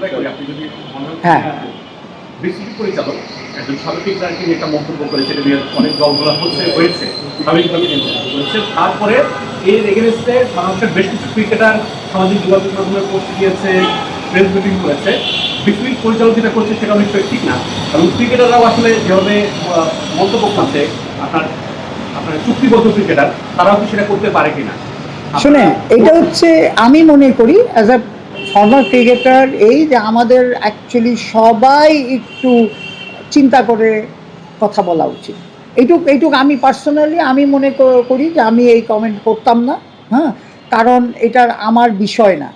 হয়-। বিসিবি পরিচালক একজন সাবেক একটা মন্তব্য করেছে এটা নিয়ে অনেক জলঘোলা হচ্ছে হয়েছে। হয়েছে তারপরে এর এগেনস্টে বাংলাদেশের বেশ কিছু ক্রিকেটার সামাজিক যোগাযোগ মাধ্যমে পোস্ট দিয়েছে প্রেস করেছে। পরিচালক যেটা করছে সেটা অনেকটা ঠিক না। এবং ক্রিকেটাররাও আসলে যেভাবে মন্তব্য করছে আপনার আপনার চুক্তিবদ্ধ ক্রিকেটার তারাও কি সেটা করতে পারে কিনা? শুনে এটা হচ্ছে আমি মনে করি অ্যাজ আ ফর্মার ক্রিকেটার এই যে আমাদের অ্যাকচুয়ালি সবাই একটু চিন্তা করে কথা বলা উচিত। এইটুক এইটুক আমি পার্সোনালি আমি মনে করি যে আমি এই কমেন্ট করতাম না হ্যাঁ? কারণ এটার আমার বিষয় না।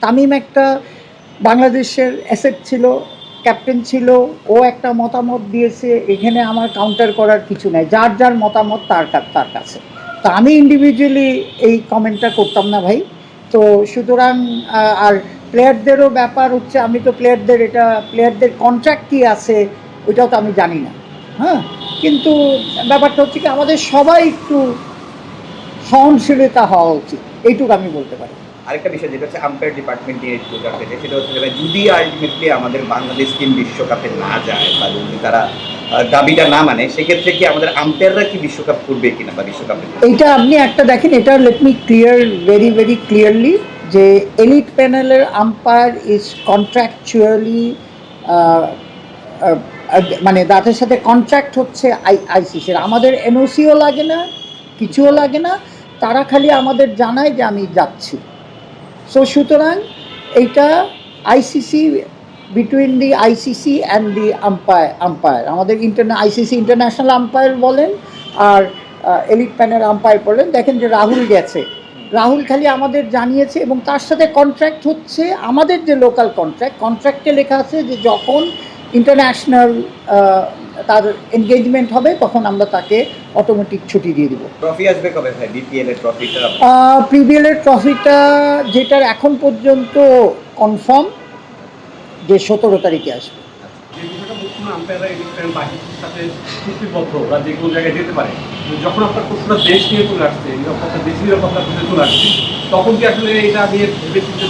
তামিম একটা বাংলাদেশের অ্যাসেট ছিল ক্যাপ্টেন ছিল, ও একটা মতামত দিয়েছে, এখানে আমার কাউন্টার করার কিছু নাই, যার যার মতামত তার তার কাছে। তো আমি ইন্ডিভিজুয়ালি এই কমেন্টটা করতাম না ভাই। তো সুতরাং আর প্লেয়ারদেরও ব্যাপার হচ্ছে, আমি তো প্লেয়ারদের এটা প্লেয়ারদের কন্ট্রাক্ট কী আছে, ওইটাও তো আমি জানি না। হ্যাঁ? কিন্তু ব্যাপারটা হচ্ছে কি, আমাদের সবাই একটু সহনশীলতা হওয়া উচিত। এইটুকু আমি বলতে পারি। আরেকটা বিষয় যেটা হচ্ছে আম্পায়ার ডিপার্টমেন্ট নিয়ে একটু সেটা হচ্ছে যদি আলটিমেটলি আমাদের বাংলাদেশ টিম বিশ্বকাপে না যায়, বা যদি তারা দাবিটা না মানে সেক্ষেত্রে কি আমাদের আম্পায়াররা কি বিশ্বকাপ করবে কিনা বা বিশ্বকাপে এইটা আপনি একটা দেখেন এটা let me clear very very clearly যে এলিট প্যানেলের আম্পায়ার ইজ কন্ট্রাকচুয়ালি মানে তাদের সাথে কন্ট্রাক্ট হচ্ছে আই আইসিসির আমাদের এনওসিও লাগে না, কিছুও লাগে না, তারা খালি আমাদের জানায় যে আমি যাচ্ছি। সো সুতরাং এইটা ICC between the ICC and the umpire umpire আমাদের ইন্টারনা আইসিসি ইন্টারন্যাশনাল আম্পায়ার বলেন আর এলিট প্যানের আম্পায়ার বলেন। দেখেন যে রাহুল গেছে। রাহুল খালি আমাদের জানিয়েছে এবং তার সাথে কন্ট্রাক্ট হচ্ছে আমাদের যে লোকাল কন্ট্রাক্ট কন্ট্রাক্টে লেখা আছে যে যখন ইন্টারন্যাশনাল তার এনগেজমেন্ট হবে তখন আমরা তাকে অটোমেটিক ছুটি দিয়ে দিব। ট্রফি আসবে কবে ভাই? বিপিএল এর ট্রফিটা প্রিভিএলের ট্রফিটা যেটার এখন পর্যন্ত কনফার্ম যে সতেরো তারিখে আসবে। যখন আপনার প্রশ্নটা দেশ নিয়ে চলে আসছে নিরাপত্তা দেশি নিরাপত্তার প্রশ্নে চলে আসছে তখন কি আসলে এটা নিয়ে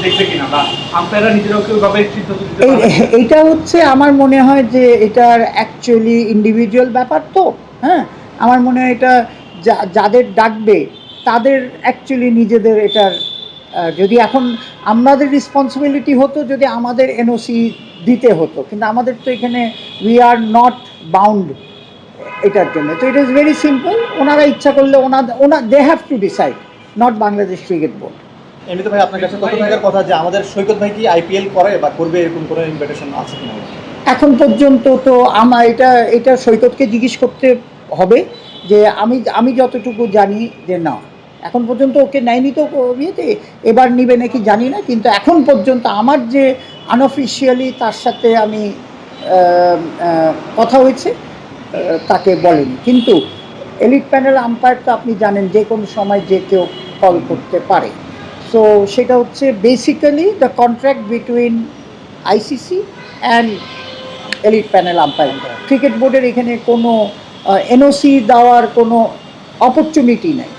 দেখবে কিনা? বা আম্পায়াররা নিজেরাও কেউ ভাবে সিদ্ধান্ত নিতে এইটা হচ্ছে আমার মনে হয় যে এটার অ্যাকচুয়ালি ইন্ডিভিজুয়াল ব্যাপার তো হ্যাঁ? আমার মনে হয় এটা যা- যাদের ডাকবে তাদের অ্যাকচুয়ালি নিজেদের এটার যদি এখন আমাদের রেসপন্সিবিলিটি হতো যদি আমাদের এনওসি দিতে হতো কিন্তু আমাদের তো এখানে উই আর নট বাউন্ড এটার জন্য। তো ইট ইজ ভেরি সিম্পল ওনারা ইচ্ছা করলে ওনাদের ওনা they have to decide not Bangladesh cricket board এমনিতে ভাই আপনার কাছে কত কথা যে আমাদের সৈকত ভাই কি আইপিএল করে বা করবে এরকম কোনো ইনভিটেশন আছে কিনা? এখন পর্যন্ত তো আমার এটা এটা সৈকতকে জিজ্ঞেস করতে হবে যে আমি আমি যতটুকু জানি যে না। এখন পর্যন্ত ওকে নেয়নি তো ইয়েতে, এবার নিবে নাকি জানি না, কিন্তু এখন পর্যন্ত আমার যে আনঅফিসিয়ালি তার সাথে আমি কথা হয়েছে তাকে বলেনি। কিন্তু এলিট প্যানেল আম্পায়ার তো আপনি জানেন যে কোনো সময় যে কেউ কল করতে পারে। সো সেটা হচ্ছে basically the contract between ICC and elite panel umpire cricket বোর্ডের এখানে কোনো এনওসি দেওয়ার কোনো অপরচুনিটি নেই।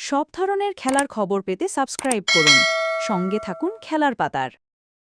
সব ধরনের খেলার খবর পেতে সাবস্ক্রাইব করুন। সঙ্গে থাকুন খেলার পাতার।